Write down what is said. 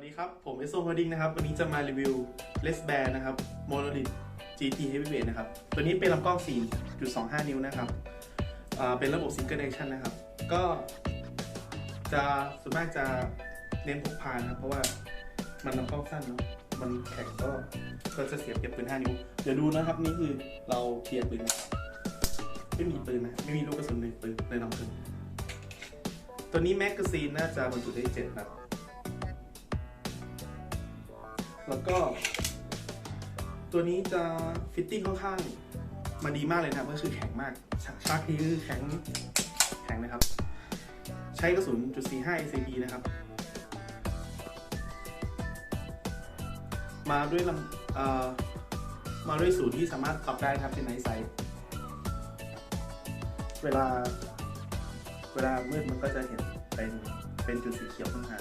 วัสดีครับ ผมเอสโซโฮดิ้งนะครับ วันนี้จะมารีวิวเลสแบนนะครับโมโนลิท GT Heavyweight นะครับ ตัวนี้เป็นลำกล้อง 4.25 นิ้วนะครับ เป็นระบบ Single Action นะครับ ก็จะส่วนมากจะเน้นพกพานะครับ เพราะว่ามันลำกล้องสั้นเนาะมันแข็งก็ก็จะเสียบเก็บปืน 5 นิ้ว เดี๋ยวดูนะครับ นี่คือเราเคลียร์ปืนไม่มีปืนนะ ไม่มีลูกกระสุนในปืนในลำปืนตัวนี้แมกกาซีนน่าจะบรรจุได้เจ็ดนัด แล้วก็ ตัวนี้จะฟิตติ้งค่อนข้างมาดีมากเลยนะครับก็คือแข็งมากชาร์กทีคือแข็งแข็งนะครับ ใช้กระสุนจุด45 ACP นะครับ มาด้วยลำมาด้วยสูตรที่สามารถปรับได้ครับเป็นไนท์ไซส์เวลา เวลามืดมันก็จะเห็นเป็นเป็นจุดสีเขียวข้างหน้า